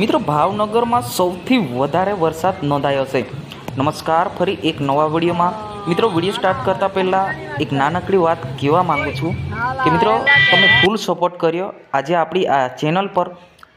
મિત્રો, ભાવનગરમાં સૌથી વધારે વરસાદ નોંધાયો છે. નમસ્કાર, ફરી એક નવા વિડીયોમાં. મિત્રો, વીડિયો સ્ટાર્ટ કરતાં પહેલાં એક નાનકડી વાત કહેવા માગું છું કે મિત્રો, તમે ફૂલ સપોર્ટ કર્યો. આજે આપણી આ ચેનલ પર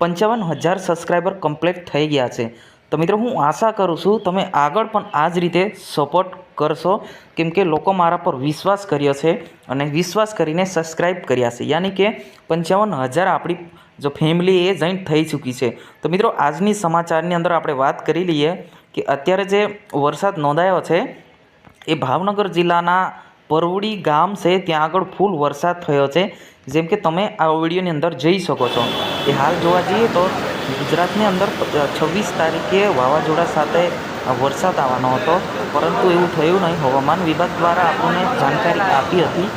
પંચાવન હજાર સબસ્ક્રાઈબર કમ્પ્લીટ થઈ ગયા છે. તો મિત્રો, હું આશા કરું છું, તમે આગળ પણ આ જ રીતે સપોર્ટ કરશો? કેમ કે લોકો મારા પર વિશ્વાસ કર્યો છે અને વિશ્વાસ કરીને સબસ્ક્રાઈબ કર્યા છે. યાની કે પંચાવન હજાર આપણી જો ફેમિલી એ જોઈન્ટ થઈ ચૂકી છે. તો મિત્રો, આજની સમાચારની અંદર આપણે વાત કરી લઈએ કે અત્યારે જે વરસાદ નોંધાયો છે, એ ભાવનગર જિલ્લાના પરવડી ગામ છે, ત્યાં આગળ ફૂલ વરસાદ થયો છે. જેમ કે તમે આ વિડીયોની અંદર જઈ શકો છો. એ હાલ જોવા જઈએ તો ગુજરાતની અંદર છવ્વીસ તારીખે વાવાઝોડા સાથે વરસાદ આવવાનો હતો, પરંતુ એવું થયું નહીં. હવામાન વિભાગ દ્વારા આપણને જાણકારી આપી હતી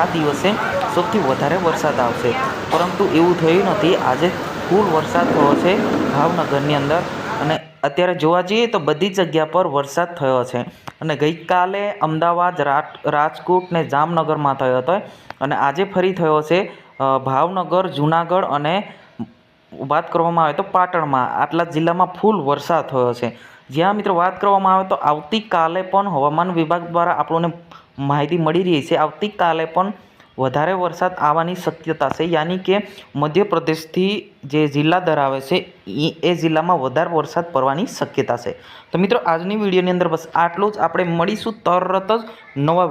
આ દિવસે સૌથી વધારે વરસાદ આવશે. પરંતુ એવું થયું નથી. આજે ફૂલ વરસાદ થયો છે ભાવનગરની અંદર. અને અત્યારે જોવા જઈએ તો બધી જગ્યા પર વરસાદ થયો છે. અને ગઈકાલે અમદાવાદ રાજકોટ ને જામનગરમાં થયો હતો. અને આજે ફરી થયો છે ભાવનગર, જુનાગઢ અને વાત કરવામાં આવે તો પાટણમાં. આટલા જિલ્લામાં ફૂલ વરસાદ થયો છે. જ્યાં મિત્રો વાત કરવામાં આવે તો આવતીકાલે પણ હવામાન વિભાગ દ્વારા આપણને માહિતી મળી રહી છે. આવતીકાલે પણ વધારે વરસાદ આવવાની શક્યતા છે. યાની કે મધ્યપ્રદેશથી જે જિલ્લા ધરાવે છે એ જિલ્લામાં વધારે વરસાદ પડવાની શક્યતા છે. તો મિત્રો, આજની વિડીયોની અંદર બસ આટલું જ. આપણે મળીશું તરત જ નવા